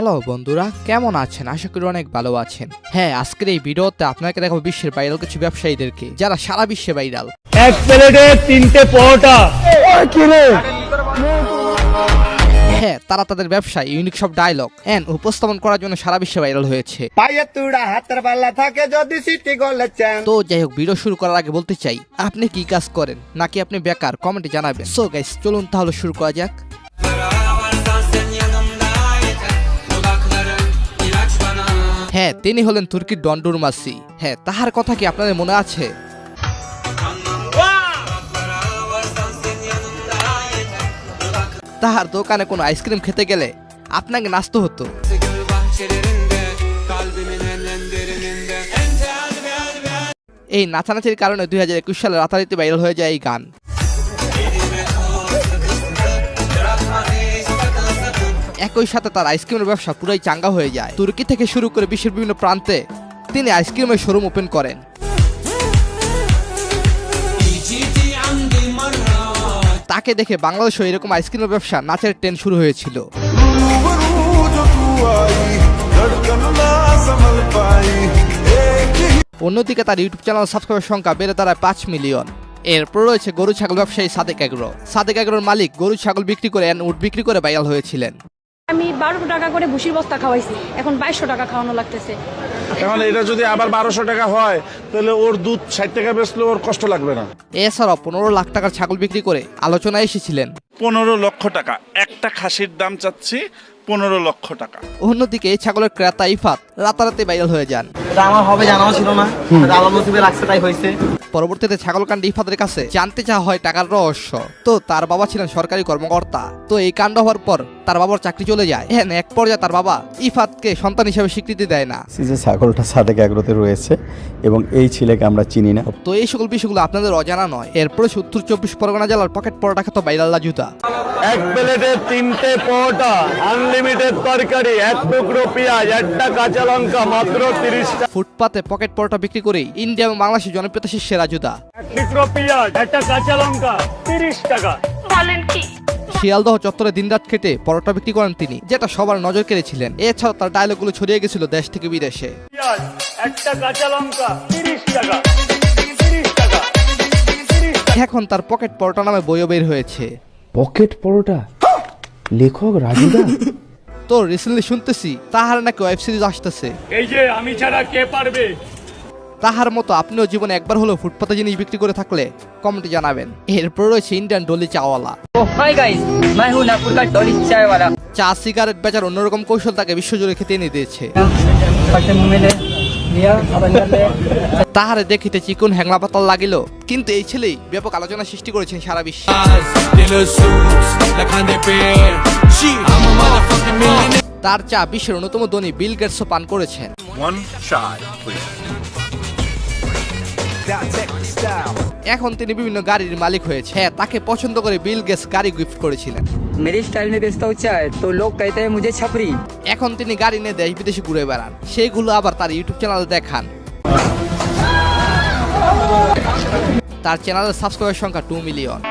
Hello বন্ধুরা কেমন আছেন? আশা করি অনেক ভালো আছেন। হ্যাঁ আজকের এই ভিডিওতে আপনাকে দেখাবো বিশ্বের ভাইরাল কিছু ব্যবসায়ীদেরকে যারা সারা বিশ্বে ভাইরাল। এক প্লেটে তিনটে পরোটা। হ্যাঁ তারা তাদের ব্যবসায় ইউনিক সব ডায়লগ এন্ড উপস্থাপন করার জন্য সারা বিশ্বে ভাইরাল হয়েছে। পায়ে তুড়া হাতের পাল্লা থাকে যদি সিটি তো যাই হোক ভিডিও শুরু করার আগে বলতে চাই আপনি কি কাজ করেন? নাকি আপনি বেকার? কমেন্টে জানাবেন। সো গাইস চলুন তাহলে শুরু করা যাক। হ্যাঁ তিনি হলেন তুর্কির ডন্ডুরমাসি। হ্যাঁ তাহার কথা কি আপনাদের মনে আছে? তাহার দোকানে কোনো আইসক্রিম খেতে গেলে আপনাকে নাচতে হতো। এই নাচানাচির কারণে দুই হাজার একুশ সালে রাতারাতি ভাইরাল হয়ে যায় এই গান। একই সাথে তার আইসক্রিমের ব্যবসা পুরাই চাঙ্গা হয়ে যায়। তুর্কি থেকে শুরু করে বিশ্বের বিভিন্ন প্রান্তে তিনি আইসক্রিমের শোরুম ওপেন করেন। তাকে দেখে বাংলাদেশেও এরকম আইসক্রিমের ব্যবসা নাচের ট্রেন শুরু হয়েছিল। অন্যদিকে তার ইউটিউব চ্যানেল সাবস্ক্রাইবার সংখ্যা বেড়ে দাঁড়ায় পাঁচ মিলিয়ন। এরপর রয়েছে গরু ছাগল ব্যবসায়ী সাদেক এগ্রো সাদেক এগ্রোর মালিক গরু ছাগল বিক্রি করে এন্ড উট বিক্রি করে ভাইরাল হয়েছিলেন। আমি বারোশো টাকা করে ভুসির বস্তা খাওয়াইছি। এখন বাইশশো টাকা খাওয়ানো লাগতেছে। এখন এটা যদি আবার বারোশো টাকা হয় তাহলে ওর দুধ ষাট টাকা বেচলে ওর কষ্ট লাগবে না। এছাড়াও পনেরো লাখ টাকার ছাগল বিক্রি করে আলোচনায় এসেছিলেন। পনেরো লক্ষ টাকা। একটা খাসির দাম চাচ্ছি পনেরো লক্ষ টাকা। অন্যদিকে এই ছাগলের ক্রেতা ইফাত রাতারাতি ভাইরাল হয়ে যান। এটা আমার হবে জানাও ছিল না। আল্লাহ নসিবে রাখছে তাই হয়েছে। পরবর্তীতে ছাগলকাণ্ডে ইফাদের কাছে জানতে চাওয়া হয় টাকার রহস্য। তো তার বাবা ছিলেন সরকারি কর্মকর্তা। তো এই কাণ্ড হওয়ার পর তার বাবার চাকরি চলে যায়। হ্যাঁ এক পর্যায়ে তার বাবা ইফাতকে সন্তান হিসেবে স্বীকৃতি দেয় না। যে ছাগলটা সাদেক এগ্রোতে রয়েছে এবং এই ছেলেকে আমরা চিনি না। তো এই সকল বিষয়গুলো আপনাদের অজানা নয়। এরপরে সত্তর উত্তর চব্বিশ পরগনা জেলার পকেট পরোটা খেত বাইরাল্লা জুতা। এক প্লেটে তিনটে পরোটা আনলিমিটেড তরকারি এক টুকরো পেঁয়াজ একটা কাঁচা লঙ্কা মাত্র তিরিশ টাকা। ফুটপাতে পকেট পরোটা বিক্রি করে ইন্ডিয়া এবং বাংলাদেশের জনপ্রিয়তা শীর্ষে রাজুদা। এক টুকরো পেঁয়াজ একটা কাঁচা লঙ্কা তিরিশ টাকা। বলেন কি? শিয়ালদহ চত্বরে দিনরাত খেটে পরোটা বিক্রি করেন তিনি যেটা সবার নজর কেড়েছিলেন। এছাড়া তার ডায়লগগুলো ছড়িয়ে গেছিল দেশ থেকে বিদেশে। একটা কাঁচা লঙ্কা তিরিশ টাকা। তিরিশ টাকা। তিরিশ এখন তার পকেট পরোটা নামে বইও বের হয়েছে। পকেট পরোটা? লেখক রাজুদা? তো রিসেন্টলি শুনতেছি তাহার নাকি ওয়েব সিরিজ আসতেছে। এই যে আমি ছাড়া কে পারবে? তাহার মতো আপনিও জীবনে একবার হলেও ফুটপাতে জিনিস বিক্রি করে থাকলে কমেন্টে জানাবেন। এরপর রয়েছে ইন্ডিয়ান ডলি চাওয়ালা চা সিগারেট বেচার অন্যরকম কৌশল তাকে বিশ্বজুড়ে খেতে এনে দিয়েছে। তাহারে দেখিতে চিকুন হ্যাংলা পাতাল লাগিল। কিন্তু এই ছেলেই ব্যাপক আলোচনা সৃষ্টি করেছেন সারা বিশ্বে। তার চা বিশ্বের অন্যতম ধনী বিল গেটসও পান করেছেন। এখন তিনি বিভিন্ন গাড়ির মালিক হয়েছে হ্যাঁ তাকে পছন্দ করে বিল গেটস গাড়ি গিফট করেছিলেন। मेरी स्टाइल में बेचता हूँ चाय तो लोग कहते हैं मुझे छपरी এখন তিনি গাড়ি নিয়ে দেশ বিদেশে ঘুরে বেড়ান সেইগুলো আবার তার ইউটিউব চ্যানেলে দেখান তার চ্যানেলের সাবস্ক্রাইবার সংখ্যা টু মিলিয়ন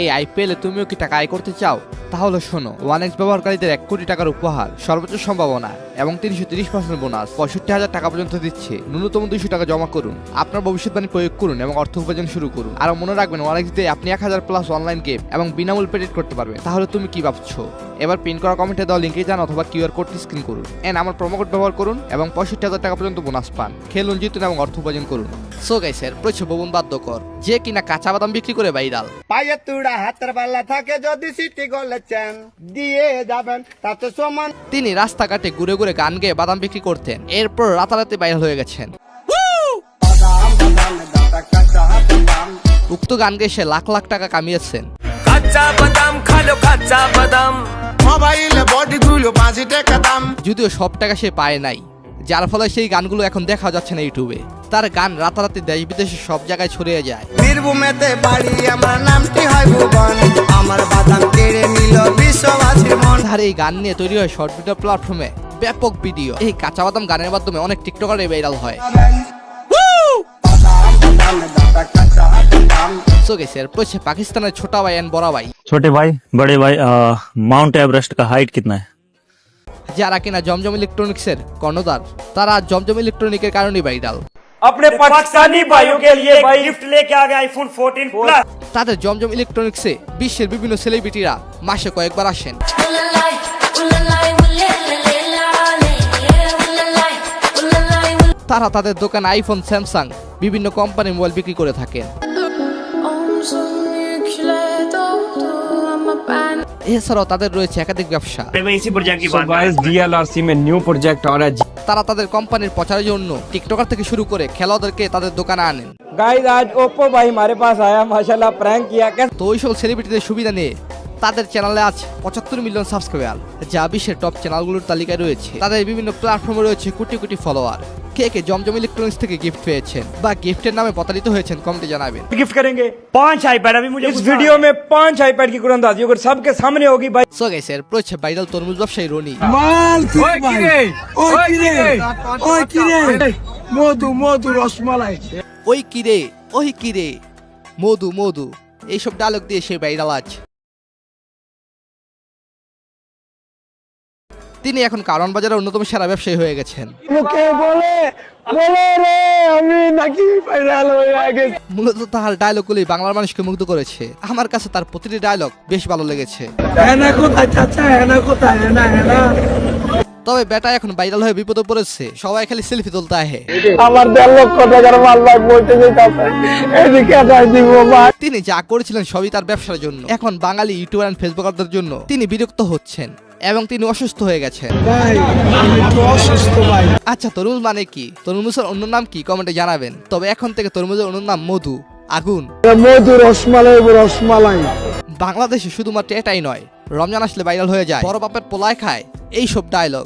এই আইপিএলে তুমিও কি টাকা আয় করতে চাও তাহলে শোনো ওয়ান এক্স ব্যবহারকারীদের এক কোটি টাকার উপহার সর্বোচ্চ সম্ভাবনা এবং তিনশো তিরিশ পার্সেন্ট বোনাস পঁয়ষট্টি হাজার টাকা পর্যন্ত দিচ্ছে। ন্যূনতম দুইশো টাকা জমা করুন। আপনার ভবিষ্যৎবাণী প্রয়োগ করুন এবং অর্থ উপার্জন শুরু করুন। আর মনে রাখবেন দিয়ে আপনি এক হাজার প্লাস অনলাইন গেম এবং বিনামূল পেডিট করতে পারবেন। তাহলে তুমি কি ভাবছ? এবার পিন করা কমেন্টে দেওয়া লিঙ্কে যান অথবা কিউআর কোডটি স্ক্রিন করুন। এন্ড আমার প্রোমো কোড ব্যবহার করুন এবং পঁয়ষট্টি হাজার টাকা পর্যন্ত বোনাস পান। খেলুন জিতুন এবং অর্থ উপার্জন করুন। সো গাইসের প্রচ্ছবন বাদ্যকর যে কিনা কাঁচা বাদাম বিক্রি করে ভাইরাল পায়ে তুড়া হাতের পাল্লা থাকে যদি সিটি গলেছেন দিয়ে যাবেন তাতে সমান। তিনি রাস্তাঘাটে ঘুরে ঘুরে গান গেয়ে বাদাম বিক্রি করতেন। এরপর রাতারাতি বাইরে হয়ে গেছেন। উক্ত গান গেয়ে সে লাখ লাখ টাকা কামিয়েছেন। মোবাইল বডি গুলো পাঁচি টাকা দাম। যদিও সব টাকা সে পায় নাই যার ফলে সেই গানগুলো এখন দেখা যাচ্ছে না ইউটিউবে। তার গান রাতারাতি দেশ বিদেশে সব জায়গায় ছড়িয়ে যায়। বীরভূমেতে বাড়ি আমার নামটি হয় ভুবন। আমার বাদাম কেড়ে নিল বিশ্ববাসীর মন। তার এই গান নিয়ে তৈরি হয় শর্ট ভিডিও প্ল্যাটফর্মে ব্যাপক ভিডিও এই কাঁচা বাদাম গানের মাধ্যমে অনেক টিকটকারে ভাইরাল হয় সো গেছে এরপর হচ্ছে পাকিস্তানের ছোটা ভাই এন্ড বড় ভাই छोटे भाई बड़े भाई माउंट एवरेस्ट का हाइट कितना है যারা কিনা জমজম ইলেকট্রনিক্সের কর্ণধার তারা জমজম ইলেকট্রনিকের কারণেই ভাইরাল अपने पाकिस्तानी भाइयों के लिए गिफ्ट लेके आ गया आईफोन 14 प्लस তাদের জমজম ইলেকট্রনিক্সে বিশ্বের বিভিন্ন সেলিব্রিটিরা মাসে কয়েকবার আসেন তারা তাদের দোকানে আইফোন স্যামসাং বিভিন্ন কোম্পানি মোবাইল বিক্রি করে থাকেন। এছাড়াও তাদের রয়েছে একাধিক ব্যবসা। তারা তাদের কোম্পানির প্রচারের জন্য টিকটকার থেকে শুরু করে খেলোয়াদেরকে তাদের দোকানে আনেন। গাইজ আজ ওপো ভাই মারে পাস আয়া মাশাআল্লাহ প্র্যাঙ্ক কিয়া। তো ওইসব সেলিব্রিটিদের সুবিধা নিয়ে তাদের চ্যানেলে আছে পঁচাত্তর মিলিয়ন সাবস্ক্রাইবার যা বিশ্বের টপ চ্যানেলগুলোর তালিকায় রয়েছে তাদের বিভিন্ন প্ল্যাটফর্মে রয়েছে কোটি কোটি ফলোয়ার কে কে জমজম ইলেকট্রনিক্স থেকে গিফট পেয়েছেন বা গিফটের নামে প্রতারিত হয়েছেন কমেন্টে জানাবেন गिफ्ट करेंगे पांच आईपैड अभी मुझे इस वीडियो में पांच आईपैड की कुरंदाजी अगर सबके सामने होगी भाई সো গেছে এরপর হচ্ছে ভাইরাল তরমুজ ব্যবসায়ী রনি ওই কিরে ওই কিরে মধু মধু এইসব ডায়লগ দিয়ে সে ভাইরাল আছে তিনি এখন কারণ বাজারের অন্যতম সেরা ব্যবসায়ী হয়ে গেছেন। মূলত তাহার ডায়লগ গুলি বাংলার মানুষকে মুগ্ধ করেছে। আমার কাছে তার প্রতিটি ডায়লগ বেশ ভালো লেগেছে। তবে বেটা এখন ভাইরাল হয়ে বিপদে পড়েছে। সবাই খালি সেলফি তুলতে আহে। আমার দেড় লক্ষ টাকার মাল ভাই বইতে দিব ভাই। তিনি যা করেছিলেন সবই তার ব্যবসার জন্য। এখন বাঙালি ইউটিউবার এন্ড ফেসবুকারদের জন্য তিনি বিরক্ত হচ্ছেন এবং তিনি অসুস্থ হয়ে গেছেন। আচ্ছা তরমুজ মানে কি? তরমুজের অন্য নাম কি? কমেন্টে জানাবেন। তবে এখন থেকে তরমুজের অন্য নাম মধু। আগুন। মধু রসমালাই রসমালাই। বাংলাদেশে শুধুমাত্র এটাই নয় রমজান আসলে ভাইরাল হয়ে যায়। বড় বাপের পোলায় খায়। এই সব ডায়লগ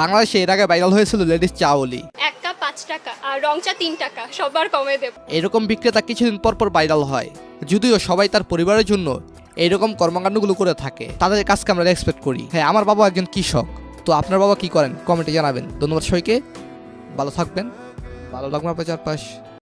বাংলাদেশে এর আগে ভাইরাল হয়েছিল লেডিস চাওলি এক কাপ পাঁচ টাকা আর রং চা তিন টাকা সবার কমে দেব। এরকম বিক্রেতা কিছুদিন পর পর ভাইরাল হয়। যদিও সবাই তার পরিবারের জন্য এইরকম কর্মকাণ্ডগুলো করে থাকে। তাদের কাজকে আমরা রেসপেক্ট করি। হ্যাঁ আমার বাবা একজন কৃষক। তো আপনার বাবা কি করেন? কমেন্টে জানাবেন। ধন্যবাদ সবাইকে। ভালো থাকবেন। ভালো লাগবে আপনার চারপাশ।